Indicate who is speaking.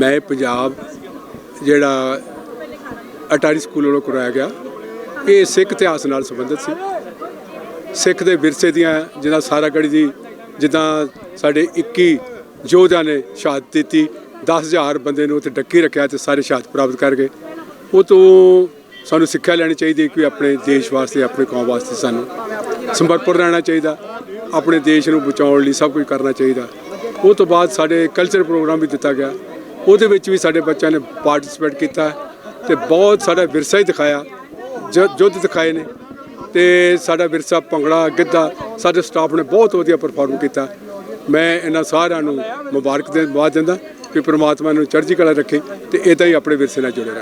Speaker 1: ਮੈਂ ਪੰਜਾਬ ਜਿਹੜਾ ਅਟਾਰੀ ਸਕੂਲ ਵੱਲੋਂ ਕਰਾਇਆ ਗਿਆ। ਇਹ ਸਿੱਖ ਇਤਿਹਾਸ ਨਾਲ ਸੰਬੰਧਿਤ ਸੀ। ਸਿੱਖ ਦੇ ਵਿਰਸੇ ਦੀਆਂ ਜਿੱਦਾਂ ਸਾਰਾਗੜ੍ਹੀ ਦੀ ਜਿੱਦਾਂ ਸਾਡੇ 21 ਯੋਧਿਆਂ ਨੇ ਸ਼ਹਾਦਤ ਦਿੱਤੀ 10000 ਬੰਦੇ ਨੂੰ ਉੱਥੇ ਡੱਕੀ ਰੱਖਿਆ ਤੇ ਸਾਰੇ ਸ਼ਹਾਦਤ ਪ੍ਰਾਪਤ ਕਰ ਗਏ। ਉਹ ਤੋਂ ਸਾਨੂੰ ਸਿੱਖਿਆ ਲੈਣੀ ਚਾਹੀਦੀ ਕਿ ਆਪਣੇ ਦੇਸ਼ ਵਾਸਤੇ, ਆਪਣੇ ਕੌਮ ਵਾਸਤੇ ਸਾਨੂੰ ਸਮਰਪਣ ਰਹਿਣਾ ਚਾਹੀਦਾ, ਆਪਣੇ ਦੇਸ਼ ਨੂੰ ਬਚਾਉਣ ਲਈ ਸਭ ਕੁਝ ਕਰਨਾ ਚਾਹੀਦਾ। ਉਹ ਤੋਂ ਬਾਅਦ ਸਾਡੇ ਕਲਚਰ ਪ੍ਰੋਗਰਾਮ ਵੀ ਦਿੱਤਾ ਗਿਆ। ਉਹਦੇ ਵਿੱਚ ਵੀ ਸਾਡੇ ਬੱਚਿਆਂ ਨੇ ਪਾਰਟਿਸਿਪੇਟ ਕੀਤਾ ਤੇ ਬਹੁਤ ਸਾਡਾ ਵਿਰਸਾ ਹੀ ਦਿਖਾਇਆ। ਜ- ਯੁੱਧ ਦਿਖਾਏ ਨੇ ਤੇ ਸਾਡਾ ਵਿਰਸਾ ਭੰਗੜਾ, ਗਿੱਧਾ ਸਾਡੇ ਸਟਾਫ ਨੇ ਬਹੁਤ ਵਧੀਆ ਪਰਫਾਰਮ ਕੀਤਾ। ਮੈਂ ਇਹਨਾਂ ਸਾਰਿਆਂ ਨੂੰ ਮੁਬਾਰਕ ਦੇ ਬਾਅਦ ਦਿੰਦਾ ਕਿ ਪ੍ਰਮਾਤਮਾ ਨੂੰ ਚੜ੍ਹਦੀ ਕਲਾ ਰੱਖੇ ਤੇ ਇਦਾਂ ਹੀ ਆਪਣੇ ਵਿਰਸੇ ਨਾਲ ਜੁੜੇ ਰਹਿਣ।